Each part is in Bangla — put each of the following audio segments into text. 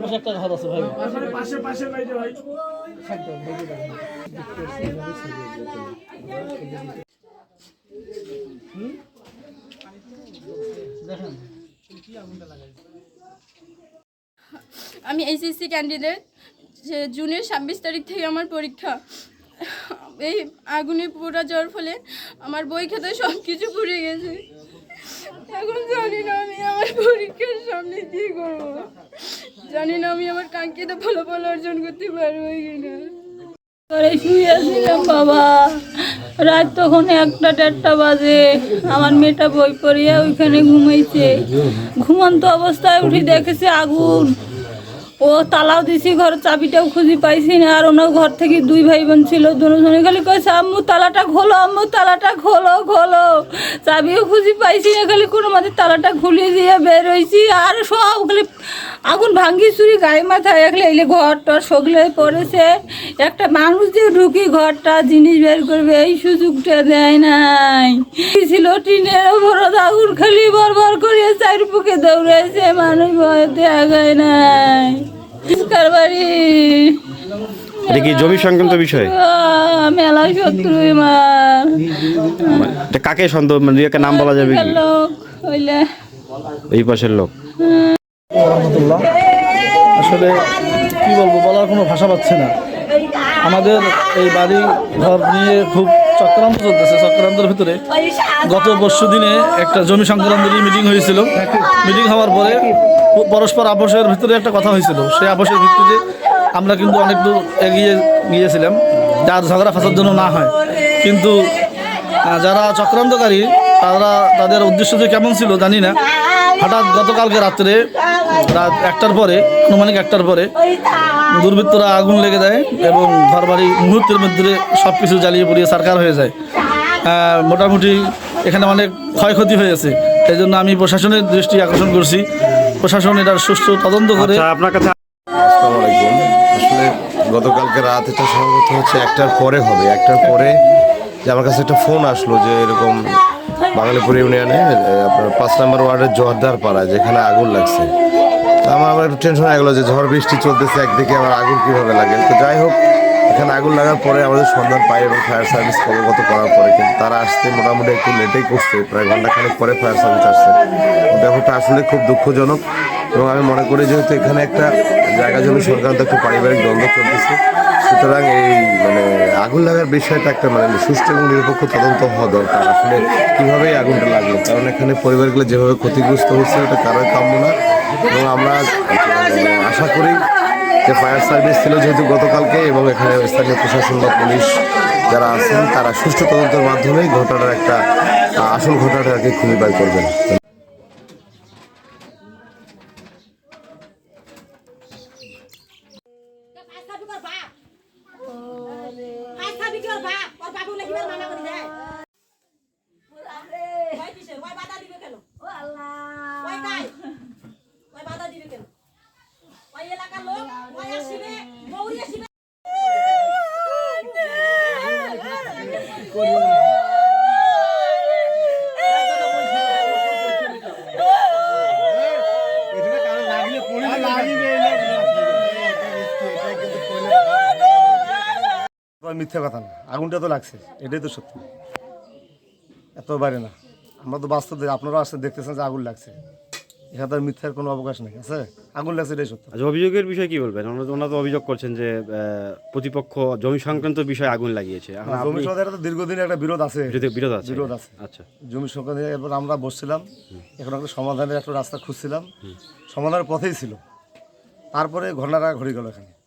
পাশে একটা ঘর আছে ভাই। পাশে ভাই। দেখেন আমি এইচএসসি ক্যান্ডিডেট যে জুনের ছাব্বিশ তারিখ থেকে আমার পরীক্ষা। এই আগুনে পোড়া যাওয়ার ফলে আমার বই খাতা সব কিছু পুড়ে গেছে। এখন জানি না আমি আমার পরীক্ষার সামনে কী করব। জানি না আমি আমার কাঙ্ক্ষিত ফলাফল অর্জন করতে পারব কিনা। ঘরে শুয়েছিলাম বাবা। রাত তখন একটা দেড়টা বাজে। আমার মেয়েটা বই পড়িয়া ওইখানে ঘুমাইছে। ঘুমন্ত অবস্থায় উঠে দেখেছে আগুন। ও তালাও দিছি, ঘর চাবিটাও খুঁজি পাইছি না। আর ওনার ঘর থেকে দুই ভাই বোন ছিল, দুজনে খালি কয়েছে আম্মু, তালাটা খোলো, আম্মু, তালাটা খোলো খোলো। চাবিও খুঁজি পাইছি না, খালি কোনো মাঝে তালাটা খুলে দিয়ে বের হয়েছি আর সব খালি আগুন ভাঙ্গি চুরি গায়ে মাথায় একলে এলে ঘরটা সগলে পড়েছে। একটা মানুষ যে ঢুকি ঘরটা জিনিস বের করবে এই সুযোগটা দেয় নাই। ছিল টিনের ওপর আগুন খালি বরবর করিয়ে চার বুকে দৌড়াইছে মানুষ ভয়তে আগায় নাই। এটা কি জমি সংক্রান্ত বিষয়? মেলা শত্রু এটা কাকে সন্দেহ? মানে নাম বলা যাবে কি? পাশের লোক। রহমতুল্লাহ। আসলে কি বলব, বলার কোনো ভাষা পাচ্ছে না। আমাদের এই বাড়ি ঘর নিয়ে খুব চক্রান্ত চলতেছে। চক্রান্তের ভিতরে গত পরশু দিনে একটা জমি সংক্রান্তেরই মিটিং হয়েছিল। মিটিং হওয়ার পরে পরস্পর আপোষের ভিতরে একটা কথা হয়েছিল। সেই আপোষের ভিত্তিতে আমরা কিন্তু অনেক দূর এগিয়ে গিয়েছিলাম। যার ঝগড়া ফাঁসার জন্য না হয়। কিন্তু যারা চক্রান্তকারী, তারা তাদের উদ্দেশ্য যে কেমন ছিল জানি না। হঠাৎ গতকালকে রাত্রে রাত একটার পরে আনুমানিক একটার পরে দুর্বৃত্তরা আগুন লেগে দেয় এবং ঘরবাড়ি মুহূর্তের মধ্যে সব কিছু জ্বালিয়ে পুড়িয়ে সারকার হয়ে যায়। মোটামুটি এখানে অনেক ক্ষয়ক্ষতি হয়েছে। এই জন্য আমি প্রশাসনের দৃষ্টি আকর্ষণ করছি। প্রশাসন এটার সুষ্ঠু তদন্ত করে আচ্ছা আপনার কাছে আসসালামু আলাইকুম। আসলে গতকালকে রাত এটা সম্ভবত হচ্ছে একটার পরে হবে। একটার পরে যে আমার কাছে একটা ফোন আসলো যে এরকম বাঙালিপুর ইউনিয়নে আপনার পাঁচ নম্বর ওয়ার্ডের জোয়ারদার পাড়া যেখানে আগুন লাগছে। আমার আবার একটু টেনশন হয়ে গেলো যে ঝড় বৃষ্টি চলতেছে একদিকে, আবার আগুন কীভাবে লাগে? তো যাই হোক, এখানে আগুন লাগার পরে আমাদের সন্ধান পাই এবং ফায়ার সার্ভিস কর্মগত করার পরে। কিন্তু তারা আসতে মোটামুটি একটু লেটেই করছে, প্রায় ঘন্টাখানেক পরে ফায়ার সার্ভিস আসছে। ব্যাপারটা আসলে খুব দুঃখজনক এবং আমি মনে করি যেহেতু এখানে একটা জায়গা জমি সংক্রান্ত একটা পারিবারিক দ্বন্দ্ব চলতেছে, সুতরাং এই মানে আগুন লাগার বিষয়টা একটা মানে সুষ্ঠু এবং নিরপেক্ষ তদন্ত হওয়া দরকার। আসলে কীভাবে এই আগুনটা লাগল? কারণ এখানে পরিবারগুলো যেভাবে ক্ষতিগ্রস্ত হচ্ছে, এটা কারোর কাম্য না। এবং আমরা আশা করি যে ফায়ার সার্ভিস ছিল যেহেতু গতকালকে এবং এখানে স্থানীয় প্রশাসন বা পুলিশ যারা আছেন তারা সুষ্ঠু তদন্তের মাধ্যমে ঘটনার একটা আসল ঘটনাটা আর কি খুঁজে বের করবেন মিথ্যা কথা না। আগুনটা তো লাগছে এটাই তো সত্যি। এত বাইরে না। আমরা তো বাস্তব দেখি আপনারা আসতে দেখতেছেন যে আগুন লাগছে। এখানে তো মিথ্যার কোনো অবকাশ নেই আছে? আগুন লাগছে এটাই সত্য। আচ্ছা অভিযোগের বিষয়ে কি বলবেন? ওনারা তো- অভিযোগ করছেন যে প্রতিপক্ষ জমি সংক্রান্ত বিষয়ে আগুন লাগিয়েছে। জমি আপনি সমাধানের তো দীর্ঘদিনের একটা বিরোধ আছে। বিরোধ- বিরোধ আছে। বিরোধ আছে। আচ্ছা। জমি সংক্রান্ত এরপর আমরা বসছিলাম। এখন একটা সমাধানের একটা রাস্তা খুঁজছিলাম। সমাধানের পথেই ছিল। তারপরে ঘটনাটা ঘটে গেল এখানে।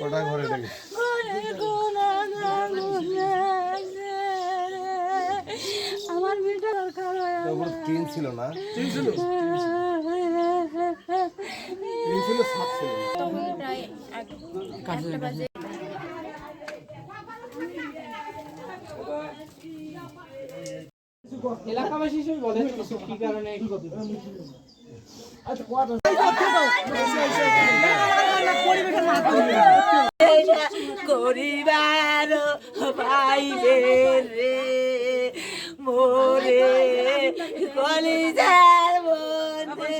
ওটা ঘরে আমার মেয়েটা দরকার হয় টিন ছিল না? তখন প্রায় একটা বাজে। এলাকাবাসী হিসেবে বলেন কি কারণে করিবার পাইবে রে মোরে কলিজার মধ্যে।